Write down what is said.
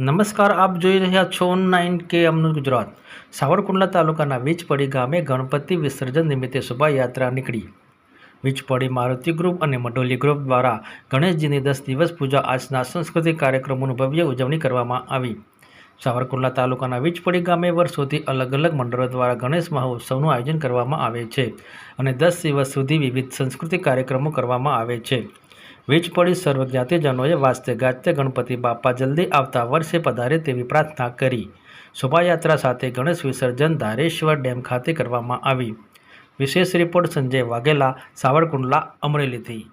નમસ્કાર, આપ જોઈ રહ્યા છો નાઇન કે અમનું ગુજરાત. સાવરકુંડલા તાલુકાના વીજપડી ગામે ગણપતિ વિસર્જન નિમિત્તે શોભાયાત્રા નીકળી. વીજપડી મારુતિ ગ્રુપ અને મઢોલી ગ્રુપ દ્વારા ગણેશજીની દસ દિવસ પૂજા આજના સાંસ્કૃતિક કાર્યક્રમોનું ભવ્ય ઉજવણી કરવામાં આવી. સાવરકુંડલા તાલુકાના વીજપડી ગામે વર્ષોથી અલગ અલગ મંડળો દ્વારા ગણેશ મહોત્સવનું આયોજન કરવામાં આવે છે અને દસ દિવસ સુધી વિવિધ સાંસ્કૃતિક કાર્યક્રમો કરવામાં આવે છે. વીજ પડી સર્વ વાસ્તે ગાજતે ગણપતિ બાપા જલ્દી આવતા વર્ષે પધારે તેવી પ્રાર્થના કરી. શોભાયાત્રા સાથે ગણેશ વિસર્જન ધારેશ્વર ડેમ ખાતે કરવામાં આવી. વિશેષ રિપોર્ટ સંજય વાઘેલા, સાવરકુંડલા, અમરેલીથી.